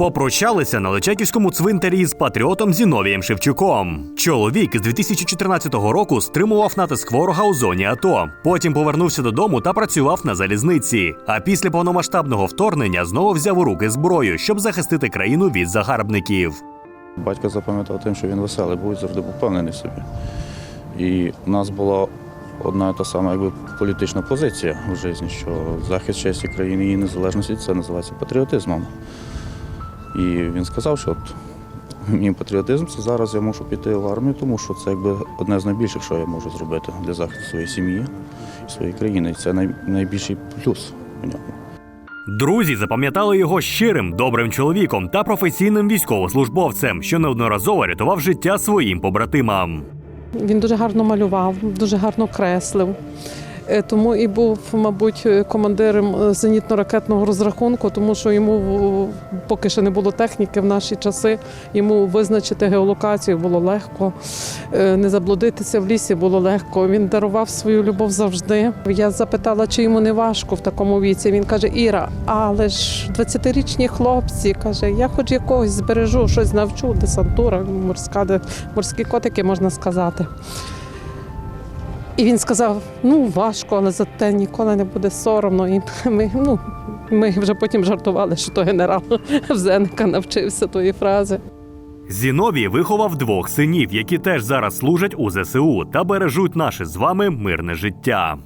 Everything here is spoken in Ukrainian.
Попрощалися на Личаківському цвинтарі з патріотом Зіновієм Шевчуком. Чоловік з 2014 року стримував натиск ворога у зоні АТО. Потім повернувся додому та працював на залізниці. А після повномасштабного вторгнення знову взяв у руки зброю, щоб захистити країну від загарбників. Батько запам'ятав тим, що він веселий був завжди впевнений в собі. І в нас була одна та сама якби, політична позиція в житті, що захист честі країни і незалежності це називається патріотизмом. І він сказав, що от, мій патріотизм це зараз я мушу піти в армію, тому що це якби одне з найбільших, що я можу зробити для захисту своєї сім'ї і своєї країни. І це най, найбільший плюс у ньому. Друзі запам'ятали його щирим, добрим чоловіком та професійним військовослужбовцем, що неодноразово рятував життя своїм побратимам. Він дуже гарно малював, дуже гарно креслив. Е, Тому і був, мабуть, командиром е, зенітно-ракетного розрахунку, тому що йому поки ще не було техніки в наші часи. Йому визначити геолокацію було легко, е, не заблудитися в лісі було легко. Він дарував свою любов завжди. Я запитала, чи йому не важко в такому віці. Він каже: Іра, але ж 20-річні хлопці каже, я хоч якогось збережу, щось навчу, десантура, морська, морські котики, можна сказати. І він сказав: ну важко, але зате ніколи не буде соромно. І ми, ну, ми вже потім жартували, що то генерал Взеника навчився тої фрази. Зіновій виховав двох синів, які теж зараз служать у ЗСУ та бережуть наше з вами мирне життя.